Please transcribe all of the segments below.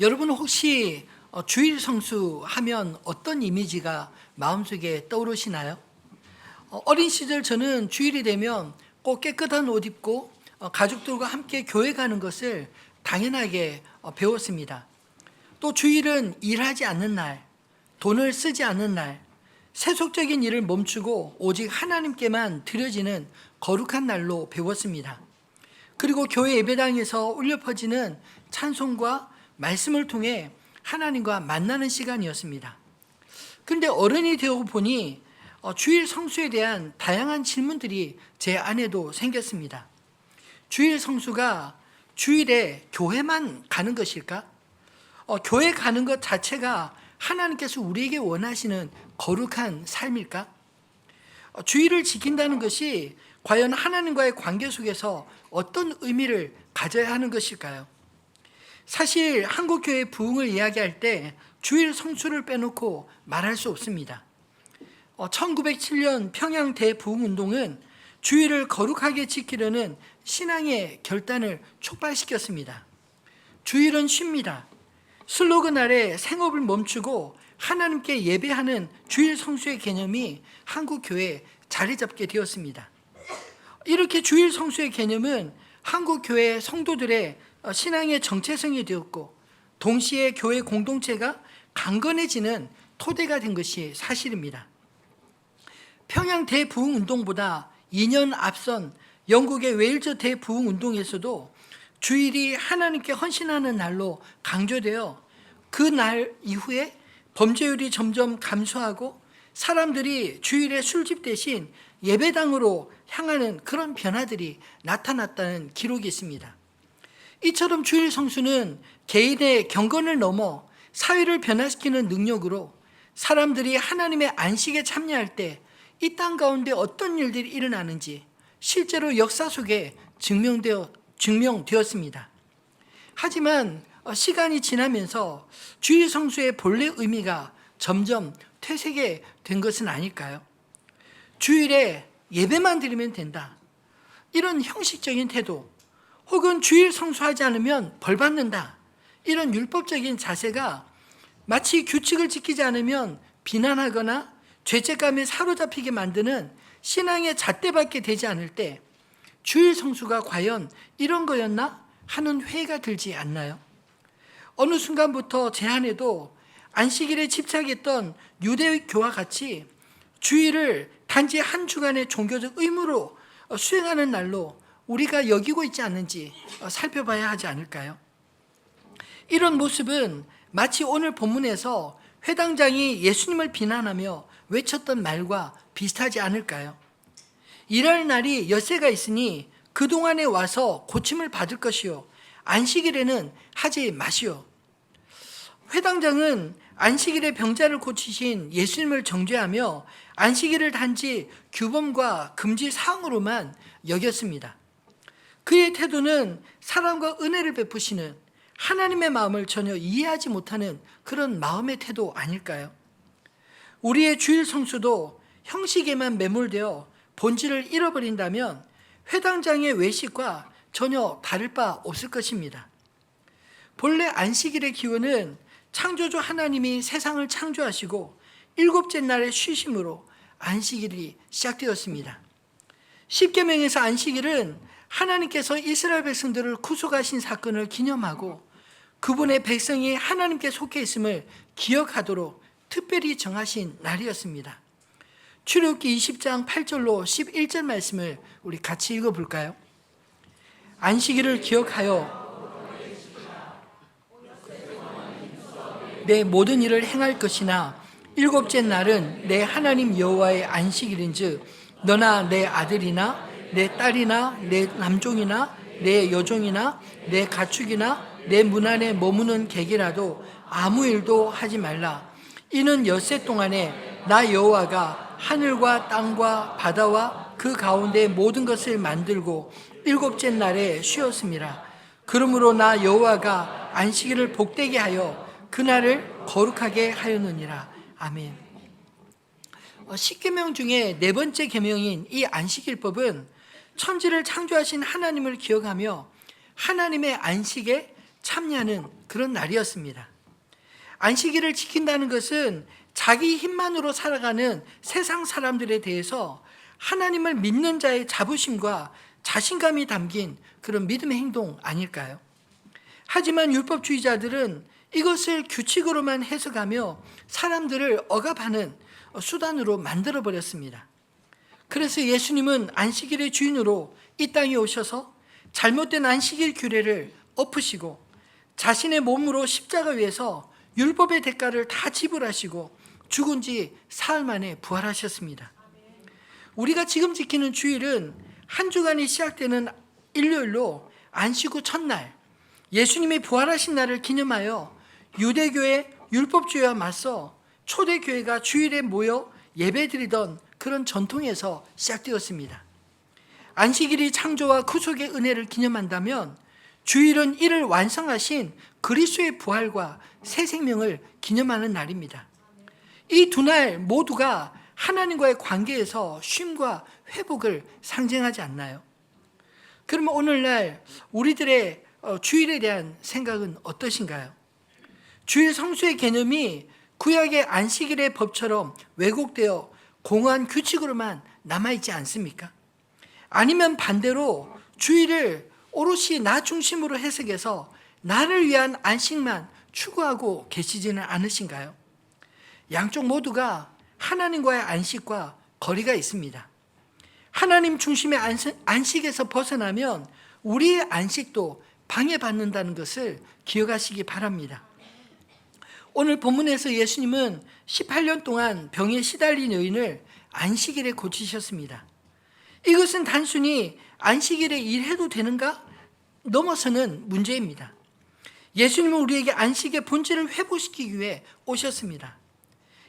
여러분 혹시 어, 주일 성수 하면 어떤 이미지가 마음속에 떠오르시나요? 어, 어린 시절 저는 주일이 되면 꼭 깨끗한 옷 입고 어, 가족들과 함께 교회 가는 것을 당연하게 어, 배웠습니다. 또 주일은 일하지 않는 날, 돈을 쓰지 않는 날, 세속적인 일을 멈추고 오직 하나님께만 드려지는 거룩한 날로 배웠습니다. 그리고 교회 예배당에서 울려 퍼지는 찬송과 말씀을 통해 하나님과 만나는 시간이었습니다. 그런데 어른이 되어 보니 어, 주일 성수에 대한 다양한 질문들이 제 안에도 생겼습니다. 주일 성수가 주일에 교회만 가는 것일까? 어, 교회 가는 것 자체가 하나님께서 우리에게 원하시는 거룩한 삶일까? 어, 주일을 지킨다는 것이 과연 하나님과의 관계 속에서 어떤 의미를 가져야 하는 것일까요? 사실 한국교회 부흥을 이야기할 때 주일 성수를 빼놓고 말할 수 없습니다. 어, 1907년 평양 대부흥운동은 주일을 거룩하게 지키려는 신앙의 결단을 촉발시켰습니다. 주일은 쉽니다. 슬로건 아래 생업을 멈추고 하나님께 예배하는 주일 성수의 개념이 한국 교회에 자리 잡게 되었습니다. 이렇게 주일 성수의 개념은 한국 교회 성도들의 어, 신앙의 정체성이 되었고 동시에 교회 공동체가 강건해지는 토대가 된 것이 사실입니다. 평양 대부흥 운동보다 2년 앞선 영국의 웨일즈 대부흥 운동에서도 주일이 하나님께 헌신하는 날로 강조되어 그 날 이후에 범죄율이 점점 감소하고 사람들이 주일에 술집 대신 예배당으로 향하는 그런 변화들이 나타났다는 기록이 있습니다. 이처럼 주일 성수는 개인의 경건을 넘어 사회를 변화시키는 능력으로 사람들이 하나님의 안식에 참여할 때 이 땅 가운데 어떤 일들이 일어나는지 실제로 역사 속에 증명되어 증명되었습니다. 하지만 어, 시간이 지나면서 주일 성수의 본래 의미가 점점 퇴색이 된 것은 아닐까요? 주일에 예배만 드리면 된다. 이런 형식적인 태도, 혹은 주일 성수하지 않으면 벌 받는다. 이런 율법적인 자세가 마치 규칙을 지키지 않으면 비난하거나 죄책감에 사로잡히게 만드는 신앙의 잣대밖에 되지 않을 때 주일 성수가 과연 이런 거였나 하는 회의가 들지 않나요? 어느 순간부터 제 안에도 안식일에 집착했던 유대교와 같이 주일을 단지 한 주간의 종교적 의무로 수행하는 날로 우리가 여기고 있지 않는지 살펴봐야 하지 않을까요? 이런 모습은 마치 오늘 본문에서 회당장이 예수님을 비난하며 외쳤던 말과 비슷하지 않을까요? 일할 날이 엿새가 있으니 그동안에 와서 고침을 받을 것이요. 안식일에는 하지 마시오. 회당장은 안식일에 병자를 고치신 예수님을 정죄하며 안식일을 단지 규범과 금지 사항으로만 여겼습니다. 그의 태도는 사랑과 은혜를 베푸시는 하나님의 마음을 전혀 이해하지 못하는 그런 마음의 태도 아닐까요? 우리의 주일 성수도 형식에만 매몰되어 본질을 잃어버린다면 회당장의 외식과 전혀 다를 바 없을 것입니다. 본래 안식일의 기원은 창조주 하나님이 세상을 창조하시고 일곱째 날의 쉬심으로 안식일이 시작되었습니다. 십계명에서 안식일은 하나님께서 이스라엘 백성들을 구속하신 사건을 기념하고 그분의 백성이 하나님께 속해 있음을 기억하도록 특별히 정하신 날이었습니다. 출애굽기 20장 8절로 11절 말씀을 우리 같이 읽어 볼까요? 안식일을 기억하여 내 모든 일을 행할 것이나 일곱째 날은 내 하나님 여호와의 안식일인즉 너나 내 아들이나 내 딸이나 내 남종이나 내 여종이나 내 가축이나 내 문 안에 머무는 객이라도 아무 일도 하지 말라. 이는 엿새 동안에 나 여호와가 하늘과 땅과 바다와 그 가운데 모든 것을 만들고 일곱째 날에 쉬었습니다. 그러므로 나 여호와가 안식일을 복되게 하여 그날을 거룩하게 하였느니라. 아멘. 어, 십계명 중에 네 번째 계명인 이 안식일법은 천지를 창조하신 하나님을 기억하며 하나님의 안식에 참여하는 그런 날이었습니다. 안식일을 지킨다는 것은 자기 힘만으로 살아가는 세상 사람들에 대해서 하나님을 믿는 자의 자부심과 자신감이 담긴 그런 믿음의 행동 아닐까요? 하지만 율법주의자들은 이것을 규칙으로만 해석하며 사람들을 억압하는 수단으로 만들어 버렸습니다. 그래서 예수님은 안식일의 주인으로 이 땅에 오셔서 잘못된 안식일 규례를 엎으시고 자신의 몸으로 십자가 위에서 율법의 대가를 다 지불하시고 죽은 지 사흘 만에 부활하셨습니다. 우리가 지금 지키는 주일은 한 주간이 시작되는 일요일로 안식 후 첫날 예수님이 부활하신 날을 기념하여 유대교의 율법주의와 맞서 초대교회가 주일에 모여 예배드리던 그런 전통에서 시작되었습니다. 안식일이 창조와 구속의 은혜를 기념한다면 주일은 이를 완성하신 그리스도의 부활과 새 생명을 기념하는 날입니다. 이 두 날 모두가 하나님과의 관계에서 쉼과 회복을 상징하지 않나요? 그러면 오늘날 우리들의 어, 주일에 대한 생각은 어떠신가요? 주일 성수의 개념이 구약의 안식일의 법처럼 왜곡되어 공허한 규칙으로만 남아있지 않습니까? 아니면 반대로 주일을 오롯이 나 중심으로 해석해서 나를 위한 안식만 추구하고 계시지는 않으신가요? 양쪽 모두가 하나님과의 안식과 거리가 있습니다. 하나님 중심의 안식에서 벗어나면 우리의 안식도 방해받는다는 것을 기억하시기 바랍니다. 오늘 본문에서 예수님은 18년 동안 병에 시달린 여인을 안식일에 고치셨습니다. 이것은 단순히 안식일에 일해도 되는가? 넘어서는 문제입니다. 예수님은 우리에게 안식의 본질을 회복시키기 위해 오셨습니다.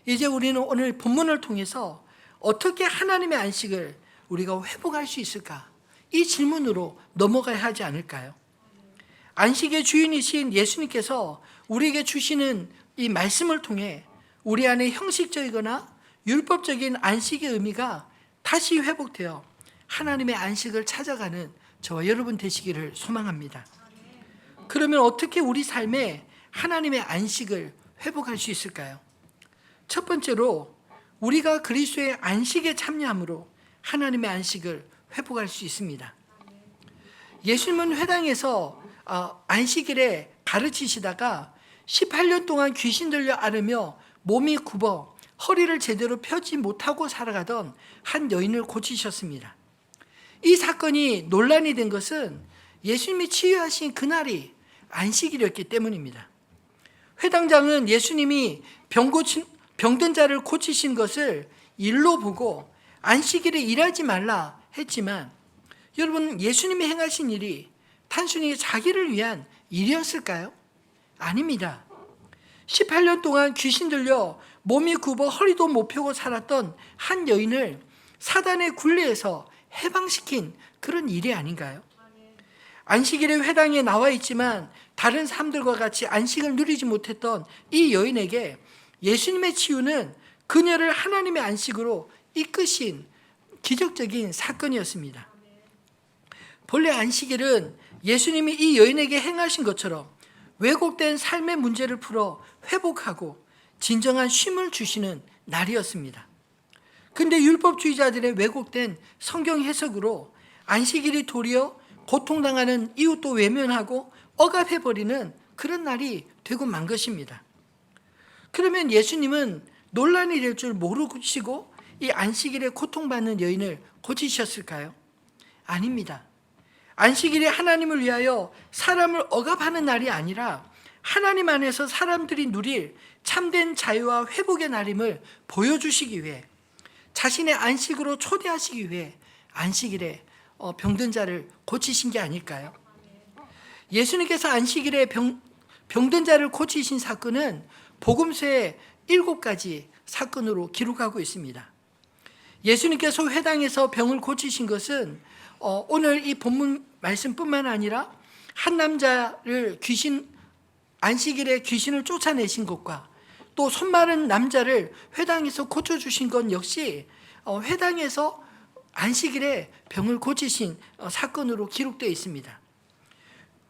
이제 우리는 오늘 본문을 통해서 어떻게 하나님의 안식을 우리가 회복할 수 있을까? 이 질문으로 넘어가야 하지 않을까요? 안식의 주인이신 예수님께서 우리에게 주시는 이 말씀을 통해 우리 안에 형식적이거나 율법적인 안식의 의미가 다시 회복되어 하나님의 안식을 찾아가는 저와 여러분 되시기를 소망합니다. 그러면 어떻게 우리 삶에 하나님의 안식을 회복할 수 있을까요? 첫 번째로 우리가 그리스도의 안식에 참여함으로 하나님의 안식을 회복할 수 있습니다. 예수님은 회당에서 어, 안식일에 가르치시다가 18년 동안 귀신 들려 앓으며 몸이 굽어 허리를 제대로 펴지 못하고 살아가던 한 여인을 고치셨습니다. 이 사건이 논란이 된 것은 예수님이 치유하신 그날이 안식일이었기 때문입니다. 회당장은 예수님이 병 고친, 병든 자를 고치신 것을 일로 보고 안식일에 일하지 말라 했지만 여러분 예수님이 행하신 일이 단순히 자기를 위한 일이었을까요? 아닙니다. 18년 동안 귀신 들려 몸이 굽어 허리도 못 펴고 살았던 한 여인을 사단의 굴레에서 해방시킨 그런 일이 아닌가요? 안식일에 회당에 나와 있지만 다른 사람들과 같이 안식을 누리지 못했던 이 여인에게 예수님의 치유는 그녀를 하나님의 안식으로 이끄신 기적적인 사건이었습니다. 본래 안식일은 예수님이 이 여인에게 행하신 것처럼 왜곡된 삶의 문제를 풀어 회복하고 진정한 쉼을 주시는 날이었습니다. 근데 율법주의자들의 왜곡된 성경 해석으로 안식일이 도리어 고통당하는 이웃도 외면하고 억압해버리는 그런 날이 되고 만 것입니다. 그러면 예수님은 논란이 될 줄 모르시고 이 안식일에 고통받는 여인을 고치셨을까요? 아닙니다. 안식일이 하나님을 위하여 사람을 억압하는 날이 아니라 하나님 안에서 사람들이 누릴 참된 자유와 회복의 날임을 보여주시기 위해 자신의 안식으로 초대하시기 위해 안식일에 어, 병든 자를 고치신 게 아닐까요? 예수님께서 안식일에 병, 병든 자를 고치신 사건은 복음서의 일곱 가지 사건으로 기록하고 있습니다. 예수님께서 회당에서 병을 고치신 것은 어, 오늘 이 본문 말씀뿐만 아니라 한 남자를 귀신 안식일에 귀신을 쫓아내신 것과 또 손마른 남자를 회당에서 고쳐주신 건 역시 어, 회당에서 안식일에 병을 고치신 어, 사건으로 기록되어 있습니다.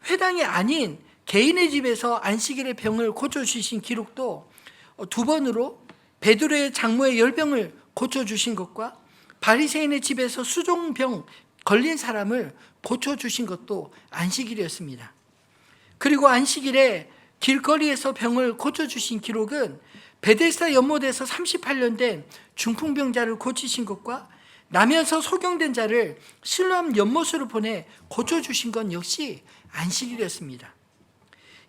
회당이 아닌 개인의 집에서 안식일의 병을 고쳐주신 기록도 어, 두 번으로 베드로의 장모의 열병을 고쳐주신 것과 바리새인의 집에서 수종병 걸린 사람을 고쳐주신 것도 안식일이었습니다. 그리고 안식일에 길거리에서 병을 고쳐주신 기록은 베데스다 연못에서 38년 된 중풍병자를 고치신 것과 나면서 소경된 자를 실로암 연못으로 보내 고쳐주신 건 역시 안식일이었습니다.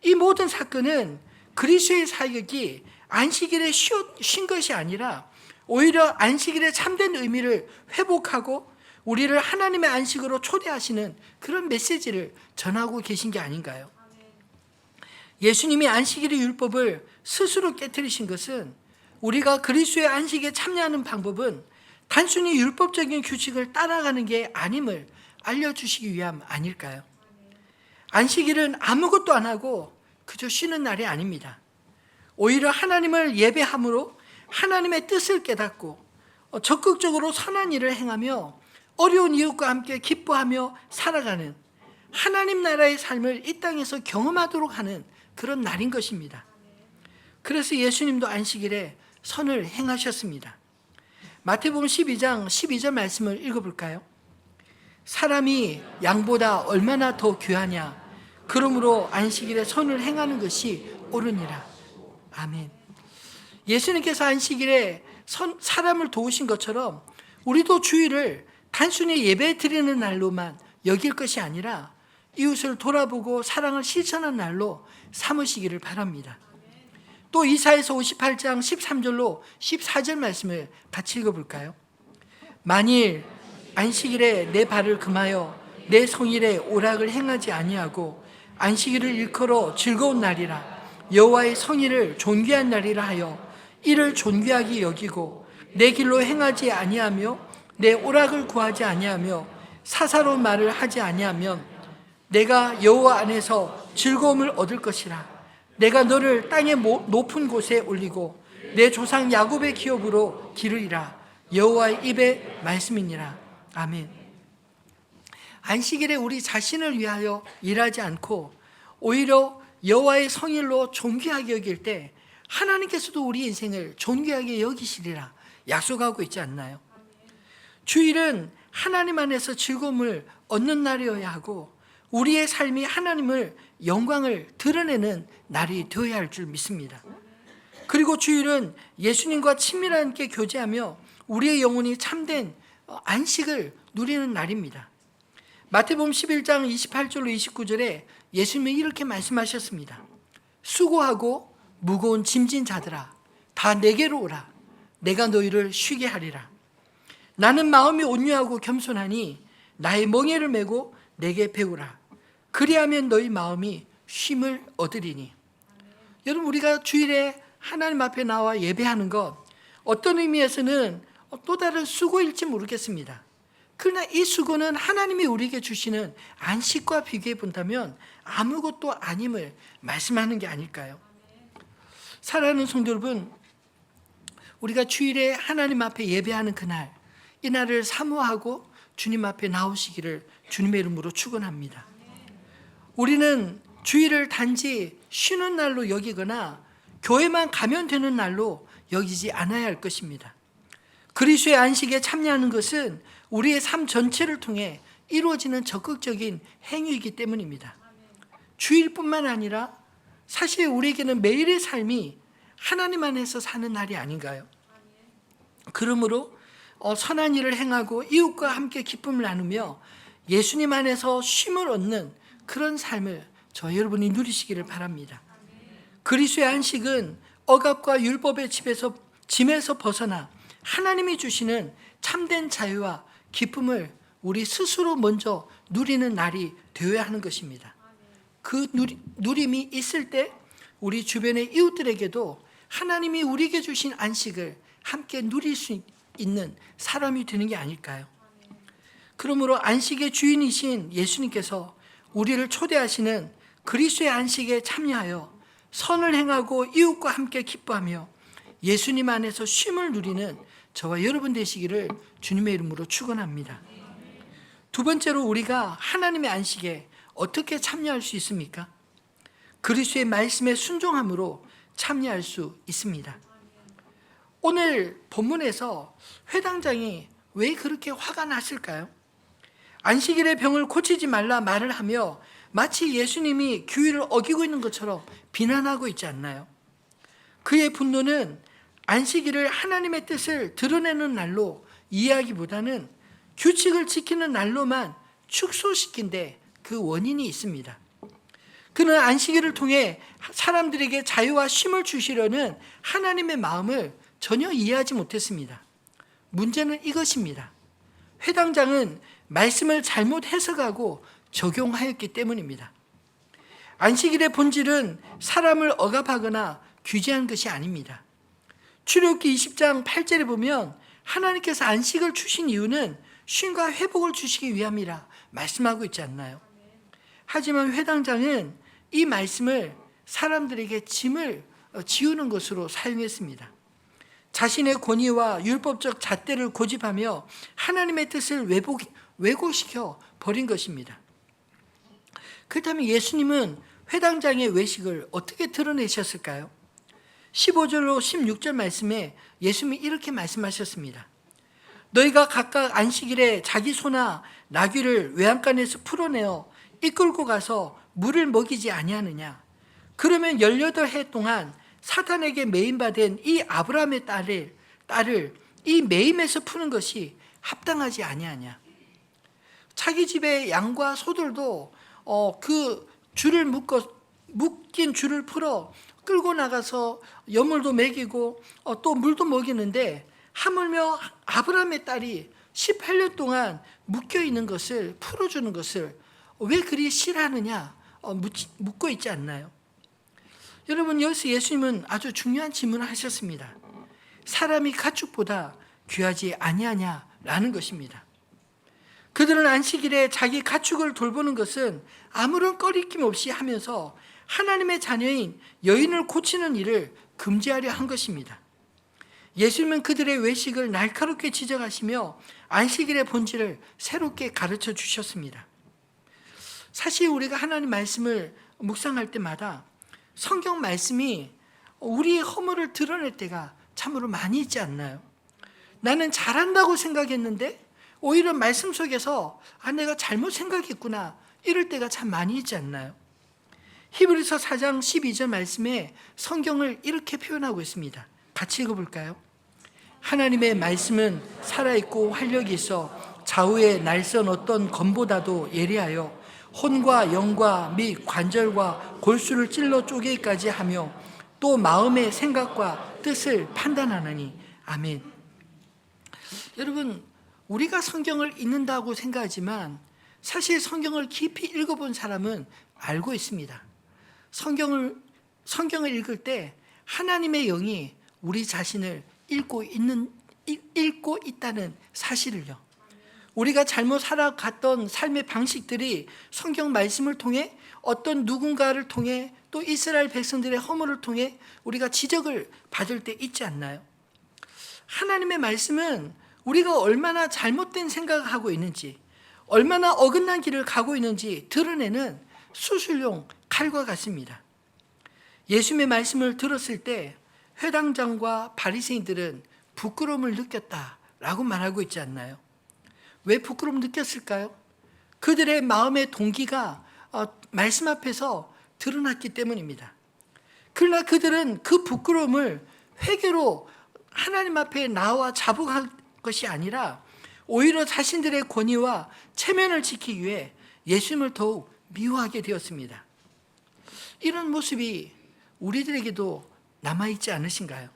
이 모든 사건은 그리스도의 사역이 안식일에 쉰 것이 아니라 오히려 안식일의 참된 의미를 회복하고 우리를 하나님의 안식으로 초대하시는 그런 메시지를 전하고 계신 게 아닌가요? 예수님이 안식일의 율법을 스스로 깨뜨리신 것은 우리가 그리스도의 안식에 참여하는 방법은 단순히 율법적인 규칙을 따라가는 게 아님을 알려주시기 위함 아닐까요? 안식일은 아무것도 안 하고 그저 쉬는 날이 아닙니다. 오히려 하나님을 예배함으로 하나님의 뜻을 깨닫고 어, 적극적으로 선한 일을 행하며 어려운 이웃과 함께 기뻐하며 살아가는 하나님 나라의 삶을 이 땅에서 경험하도록 하는 그런 날인 것입니다. 그래서 예수님도 안식일에 선을 행하셨습니다. 마태복음 12장 12절 말씀을 읽어볼까요? 사람이 양보다 얼마나 더 귀하냐? 그러므로 안식일에 선을 행하는 것이 옳으니라. 아멘. 예수님께서 안식일에 선, 사람을 도우신 것처럼 우리도 주일을 단순히 예배 드리는 날로만 여길 것이 아니라 이웃을 돌아보고 사랑을 실천한 날로 삼으시기를 바랍니다. 또 이사에서 58장 13절로 14절 말씀을 같이 읽어볼까요? 만일 안식일에 내 발을 금하여 내 성일에 오락을 행하지 아니하고 안식일을 일컬어 즐거운 날이라 여호와의 성일을 존귀한 날이라 하여 이를 존귀하게 여기고 내 길로 행하지 아니하며 내 오락을 구하지 아니하며 사사로운 말을 하지 아니하면 내가 여호와 안에서 즐거움을 얻을 것이라 내가 너를 땅의 높은 곳에 올리고 내 조상 야곱의 기업으로 기르리라 여호와의 입의 말씀이니라 아멘. 안식일에 우리 자신을 위하여 일하지 않고 오히려 여호와의 성일로 존귀하게 여길 때 하나님께서도 우리 인생을 존귀하게 여기시리라 약속하고 있지 않나요? 주일은 하나님 안에서 즐거움을 얻는 날이어야 하고 우리의 삶이 하나님을 영광을 드러내는 날이 되어야 할 줄 믿습니다. 그리고 주일은 예수님과 친밀하게 교제하며 우리의 영혼이 참된 안식을 누리는 날입니다. 마태복음 11장 28절로 29절에 예수님이 이렇게 말씀하셨습니다. 수고하고 무거운 짐진 자들아 다 내게로 오라 내가 너희를 쉬게 하리라. 나는 마음이 온유하고 겸손하니 나의 멍에를 메고 내게 배우라. 그리하면 너희 마음이 쉼을 얻으리니. 여러분 우리가 주일에 하나님 앞에 나와 예배하는 것 어떤 의미에서는 또 다른 수고일지 모르겠습니다. 그러나 이 수고는 하나님이 우리에게 주시는 안식과 비교해 본다면 아무것도 아님을 말씀하는 게 아닐까요? 사랑하는 성도 여러분, 우리가 주일에 하나님 앞에 예배하는 그날, 이 날을 사모하고 주님 앞에 나오시기를 주님의 이름으로 축원합니다. 우리는 주일을 단지 쉬는 날로 여기거나 교회만 가면 되는 날로 여기지 않아야 할 것입니다. 그리스도의 안식에 참여하는 것은 우리의 삶 전체를 통해 이루어지는 적극적인 행위이기 때문입니다. 주일뿐만 아니라 사실 우리에게는 매일의 삶이 하나님 안에서 사는 날이 아닌가요? 그러므로 어, 선한 일을 행하고 이웃과 함께 기쁨을 나누며 예수님 안에서 쉼을 얻는 그런 삶을 저 여러분이 누리시기를 바랍니다. 그리스도의 안식은 억압과 율법의 집에서 짐에서 벗어나 하나님이 주시는 참된 자유와 기쁨을 우리 스스로 먼저 누리는 날이 되어야 하는 것입니다. 그 누리, 누림이 있을 때 우리 주변의 이웃들에게도 하나님이 우리에게 주신 안식을 함께 누릴 수 있는 사람이 되는 게 아닐까요? 그러므로 안식의 주인이신 예수님께서 우리를 초대하시는 그리스도의 안식에 참여하여 선을 행하고 이웃과 함께 기뻐하며 예수님 안에서 쉼을 누리는 저와 여러분 되시기를 주님의 이름으로 축원합니다. 두 번째로 우리가 하나님의 안식에 어떻게 참여할 수 있습니까? 그리스도의 말씀에 순종함으로 참여할 수 있습니다. 오늘 본문에서 회당장이 왜 그렇게 화가 났을까요? 안식일의 병을 고치지 말라 말을 하며 마치 예수님이 규율을 어기고 있는 것처럼 비난하고 있지 않나요? 그의 분노는 안식일을 하나님의 뜻을 드러내는 날로 이해하기보다는 규칙을 지키는 날로만 축소시킨 데 그 원인이 있습니다. 그는 안식일을 통해 사람들에게 자유와 쉼을 주시려는 하나님의 마음을 전혀 이해하지 못했습니다. 문제는 이것입니다. 회당장은 말씀을 잘못 해석하고 적용하였기 때문입니다. 안식일의 본질은 사람을 억압하거나 규제한 것이 아닙니다. 출애굽기 20장 8절에 보면 하나님께서 안식을 주신 이유는 쉼과 회복을 주시기 위함이라 말씀하고 있지 않나요? 하지만 회당장은 이 말씀을 사람들에게 짐을 어, 지우는 것으로 사용했습니다. 자신의 권위와 율법적 잣대를 고집하며 하나님의 뜻을 왜곡, 왜곡시켜 버린 것입니다. 그렇다면 예수님은 회당장의 외식을 어떻게 드러내셨을까요? 15절로 16절 말씀에 예수님이 이렇게 말씀하셨습니다. 너희가 각각 안식일에 자기 소나 나귀를 외양간에서 풀어내어 이끌고 가서 물을 먹이지 아니하느냐? 그러면 18해 동안 사탄에게 매임받은 이 아브라함의 딸을, 딸을 이 매임에서 푸는 것이 합당하지 아니하냐? 자기 집의 양과 소들도 어, 그 줄을 묶어 묶인 줄을 풀어 끌고 나가서 여물도 먹이고 어, 또 물도 먹이는데 하물며 아브라함의 딸이 18년 동안 묶여 있는 것을 풀어주는 것을 왜 그리 싫어하느냐 어, 묻고 있지 않나요? 여러분 여기서 예수님은 아주 중요한 질문을 하셨습니다. 사람이 가축보다 귀하지 아니하냐라는 것입니다. 그들은 안식일에 자기 가축을 돌보는 것은 아무런 꺼리낌 없이 하면서 하나님의 자녀인 여인을 고치는 일을 금지하려 한 것입니다. 예수님은 그들의 외식을 날카롭게 지적하시며 안식일의 본질을 새롭게 가르쳐 주셨습니다. 사실 우리가 하나님 말씀을 묵상할 때마다 성경 말씀이 우리의 허물을 드러낼 때가 참으로 많이 있지 않나요? 나는 잘한다고 생각했는데 오히려 말씀 속에서 아 내가 잘못 생각했구나 이럴 때가 참 많이 있지 않나요? 히브리서 4장 12절 말씀에 성경을 이렇게 표현하고 있습니다. 같이 읽어볼까요? 하나님의 말씀은 살아있고 활력이 있어 좌우의 날선 어떤 검보다도 예리하여 혼과 영과 및 관절과 골수를 찔러 쪼개기까지 하며 또 마음의 생각과 뜻을 판단하느니 아멘. 여러분 우리가 성경을 읽는다고 생각하지만 사실 성경을 깊이 읽어본 사람은 알고 있습니다. 성경을 성경을 읽을 때 하나님의 영이 우리 자신을 읽고 있는 읽고 있다는 사실을요. 우리가 잘못 살아갔던 삶의 방식들이 성경 말씀을 통해 어떤 누군가를 통해 또 이스라엘 백성들의 허물을 통해 우리가 지적을 받을 때 있지 않나요? 하나님의 말씀은 우리가 얼마나 잘못된 생각을 하고 있는지, 얼마나 어긋난 길을 가고 있는지 드러내는 수술용 칼과 같습니다. 예수님의 말씀을 들었을 때 회당장과 바리새인들은 부끄러움을 느꼈다라고 말하고 있지 않나요? 왜 부끄러움 느꼈을까요? 그들의 마음의 동기가 어, 말씀 앞에서 드러났기 때문입니다. 그러나 그들은 그 부끄러움을 회개로 하나님 앞에 나와 자복할 것이 아니라 오히려 자신들의 권위와 체면을 지키기 위해 예수님을 더욱 미워하게 되었습니다. 이런 모습이 우리들에게도 남아있지 않으신가요?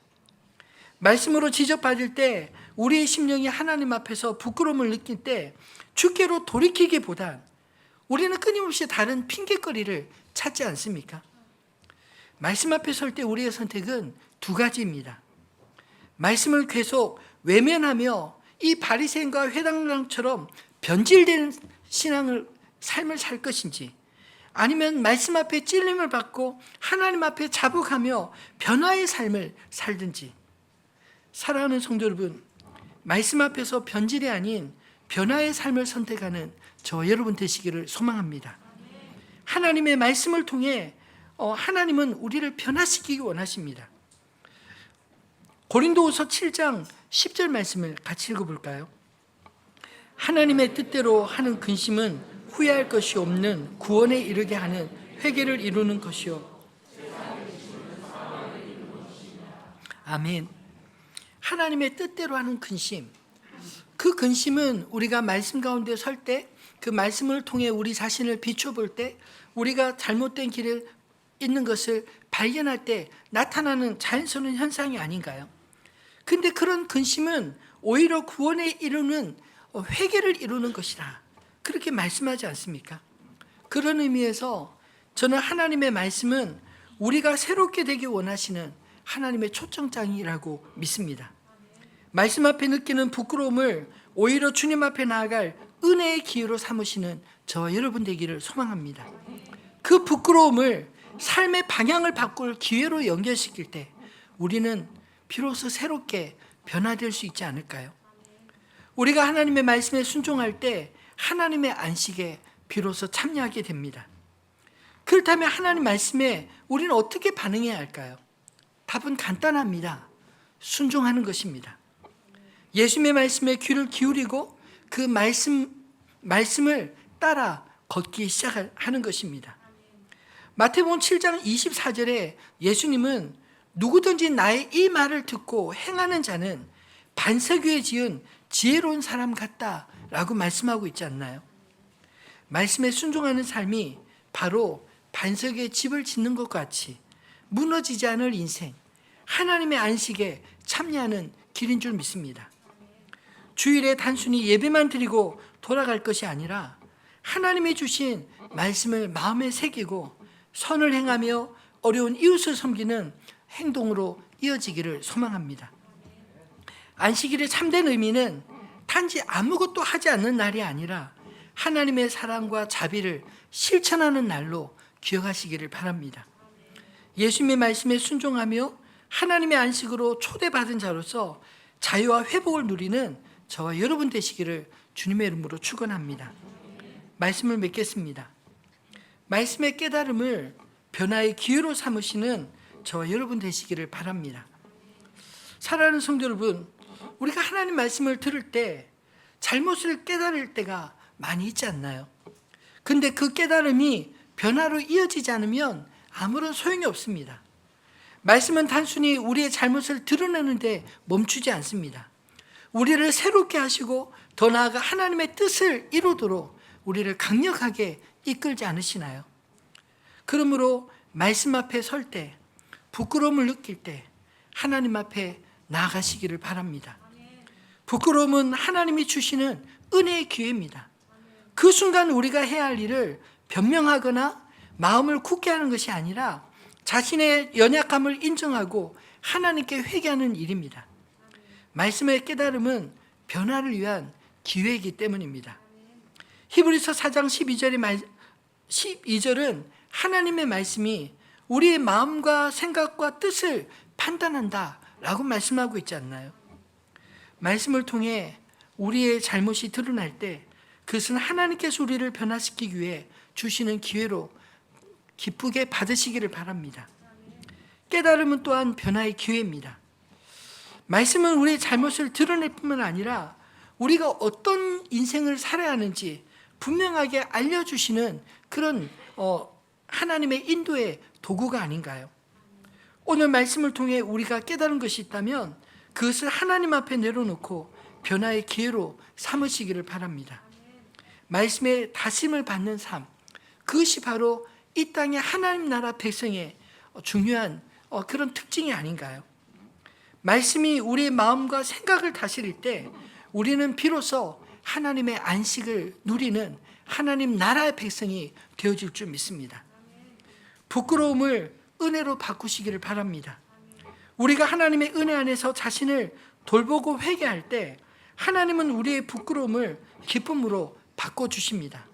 말씀으로 지적받을 때 우리의 심령이 하나님 앞에서 부끄러움을 느낄 때 주께로 돌이키기보단 우리는 끊임없이 다른 핑계거리를 찾지 않습니까? 말씀 앞에 설 때 우리의 선택은 두 가지입니다. 말씀을 계속 외면하며 이 바리새인과 회당장처럼 변질된 신앙을 삶을 살 것인지 아니면 말씀 앞에 찔림을 받고 하나님 앞에 자복하며 변화의 삶을 살든지 사랑하는 성도 여러분, 말씀 앞에서 변질이 아닌 변화의 삶을 선택하는 저 여러분 되시기를 소망합니다. 하나님의 말씀을 통해 어, 하나님은 우리를 변화시키기 원하십니다. 고린도후서 7장 10절 말씀을 같이 읽어볼까요? 하나님의 뜻대로 하는 근심은 후회할 것이 없는 구원에 이르게 하는 회개를 이루는 것이요. 아멘. 하나님의 뜻대로 하는 근심. 그 근심은 우리가 말씀 가운데 설 때, 그 말씀을 통해 우리 자신을 비춰볼 때, 우리가 잘못된 길을 있는 것을 발견할 때 나타나는 자연스러운 현상이 아닌가요? 근데 그런 근심은 오히려 구원에 이루는 어, 회개를 이루는 것이다. 그렇게 말씀하지 않습니까? 그런 의미에서 저는 하나님의 말씀은 우리가 새롭게 되기 원하시는 하나님의 초청장이라고 믿습니다. 말씀 앞에 느끼는 부끄러움을 오히려 주님 앞에 나아갈 은혜의 기회로 삼으시는 저와 여러분 되기를 소망합니다. 그 부끄러움을 삶의 방향을 바꿀 기회로 연결시킬 때 우리는 비로소 새롭게 변화될 수 있지 않을까요? 우리가 하나님의 말씀에 순종할 때 하나님의 안식에 비로소 참여하게 됩니다. 그렇다면 하나님 말씀에 우리는 어떻게 반응해야 할까요? 답은 간단합니다. 순종하는 것입니다. 예수님의 말씀에 귀를 기울이고 그 말씀 말씀을 따라 걷기 시작하는 것입니다. 마태복음 7장 24절에 예수님은 누구든지 나의 이 말을 듣고 행하는 자는 반석 위에 지은 지혜로운 사람 같다라고 말씀하고 있지 않나요? 말씀에 순종하는 삶이 바로 반석에 집을 짓는 것 같이 무너지지 않을 인생, 하나님의 안식에 참여하는 길인 줄 믿습니다. 주일에 단순히 예배만 드리고 돌아갈 것이 아니라 하나님이 주신 말씀을 마음에 새기고 선을 행하며 어려운 이웃을 섬기는 행동으로 이어지기를 소망합니다. 안식일의 참된 의미는 단지 아무것도 하지 않는 날이 아니라 하나님의 사랑과 자비를 실천하는 날로 기억하시기를 바랍니다. 예수님의 말씀에 순종하며 하나님의 안식으로 초대받은 자로서 자유와 회복을 누리는 저와 여러분 되시기를 주님의 이름으로 축원합니다. 말씀을 맺겠습니다. 말씀의 깨달음을 변화의 기회로 삼으시는 저와 여러분 되시기를 바랍니다. 사랑하는 성도 여러분, 우리가 하나님 말씀을 들을 때 잘못을 깨달을 때가 많이 있지 않나요? 근데 그 깨달음이 변화로 이어지지 않으면 아무런 소용이 없습니다. 말씀은 단순히 우리의 잘못을 드러내는데 멈추지 않습니다. 우리를 새롭게 하시고 더 나아가 하나님의 뜻을 이루도록 우리를 강력하게 이끌지 않으시나요? 그러므로 말씀 앞에 설 때, 부끄러움을 느낄 때 하나님 앞에 나아가시기를 바랍니다. 부끄러움은 하나님이 주시는 은혜의 기회입니다. 그 순간 우리가 해야 할 일을 변명하거나 마음을 굳게 하는 것이 아니라 자신의 연약함을 인정하고 하나님께 회개하는 일입니다. 말씀의 깨달음은 변화를 위한 기회이기 때문입니다. 히브리서 4장 12절의 말 12절은 하나님의 말씀이 우리의 마음과 생각과 뜻을 판단한다 라고 말씀하고 있지 않나요? 말씀을 통해 우리의 잘못이 드러날 때 그것은 하나님께서 우리를 변화시키기 위해 주시는 기회로 기쁘게 받으시기를 바랍니다. 깨달음은 또한 변화의 기회입니다. 말씀은 우리의 잘못을 드러낼 뿐만 아니라 우리가 어떤 인생을 살아야 하는지 분명하게 알려주시는 그런 어, 하나님의 인도의 도구가 아닌가요? 오늘 말씀을 통해 우리가 깨달은 것이 있다면 그것을 하나님 앞에 내려놓고 변화의 기회로 삼으시기를 바랍니다. 말씀의 다짐을 받는 삶, 그것이 바로 이 땅의 하나님 나라 백성의 중요한 어, 그런 특징이 아닌가요? 말씀이 우리의 마음과 생각을 다스릴 때 우리는 비로소 하나님의 안식을 누리는 하나님 나라의 백성이 되어질 줄 믿습니다. 부끄러움을 은혜로 바꾸시기를 바랍니다. 우리가 하나님의 은혜 안에서 자신을 돌보고 회개할 때 하나님은 우리의 부끄러움을 기쁨으로 바꿔 주십니다.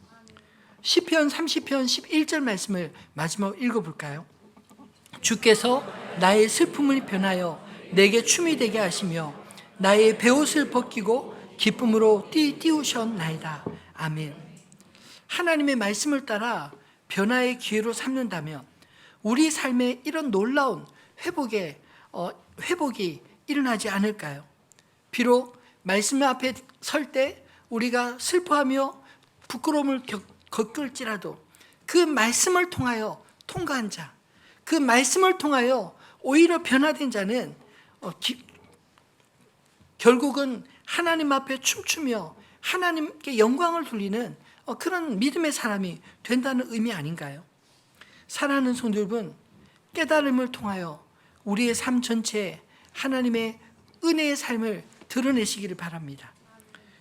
시편 30편 11절 말씀을 마지막 읽어 볼까요? 주께서 나의 슬픔을 변하여 내게 춤이 되게 하시며 나의 베옷을 벗기고 기쁨으로 띠 띄우셨나이다. 아멘. 하나님의 말씀을 따라 변화의 기회로 삼는다면 우리 삶에 이런 놀라운 회복의 어, 회복이 일어나지 않을까요? 비록 말씀 앞에 설 때 우리가 슬퍼하며 부끄러움을 겪, 겪을지라도 그 말씀을 통하여 통과한 자, 그 말씀을 통하여 오히려 변화된 자는 어, 기- 결국은 하나님 앞에 춤추며 하나님께 영광을 돌리는 어, 그런 믿음의 사람이 된다는 의미 아닌가요? 사랑하는 성도 여러분, 깨달음을 통하여 우리의 삶 전체에 하나님의 은혜의 삶을 드러내시기를 바랍니다.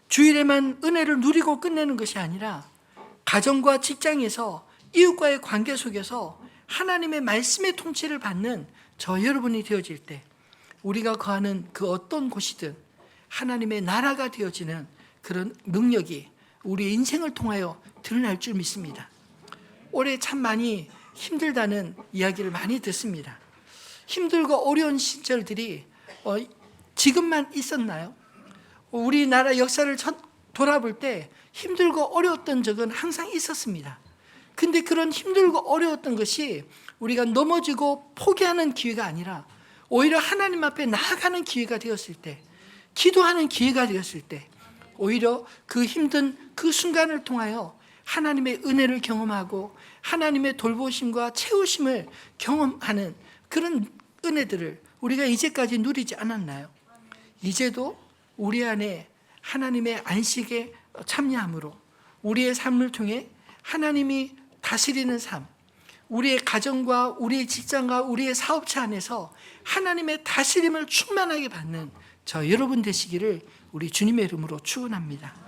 주일에만 은혜를 누리고 끝내는 것이 아니라 가정과 직장에서 이웃과의 관계 속에서 하나님의 말씀의 통치를 받는 저 여러분이 되어질 때 우리가 거하는 그 어떤 곳이든 하나님의 나라가 되어지는 그런 능력이 우리 인생을 통하여 드러날 줄 믿습니다. 올해 참 많이 힘들다는 이야기를 많이 듣습니다. 힘들고 어려운 시절들이 어, 지금만 있었나요? 우리나라 역사를 전- 돌아볼 때 힘들고 어려웠던 적은 항상 있었습니다. 근데 그런 힘들고 어려웠던 것이 우리가 넘어지고 포기하는 기회가 아니라 오히려 하나님 앞에 나아가는 기회가 되었을 때, 기도하는 기회가 되었을 때, 오히려 그 힘든 그 순간을 통하여 하나님의 은혜를 경험하고 하나님의 돌보심과 채우심을 경험하는 그런 은혜들을 우리가 이제까지 누리지 않았나요? 이제도 우리 안에 하나님의 안식에 참여함으로 우리의 삶을 통해 하나님이 다스리는 삶, 우리의 가정과 우리의 직장과 우리의 사업체 안에서 하나님의 다스림을 충만하게 받는 저 여러분 되시기를 우리 주님의 이름으로 축원합니다.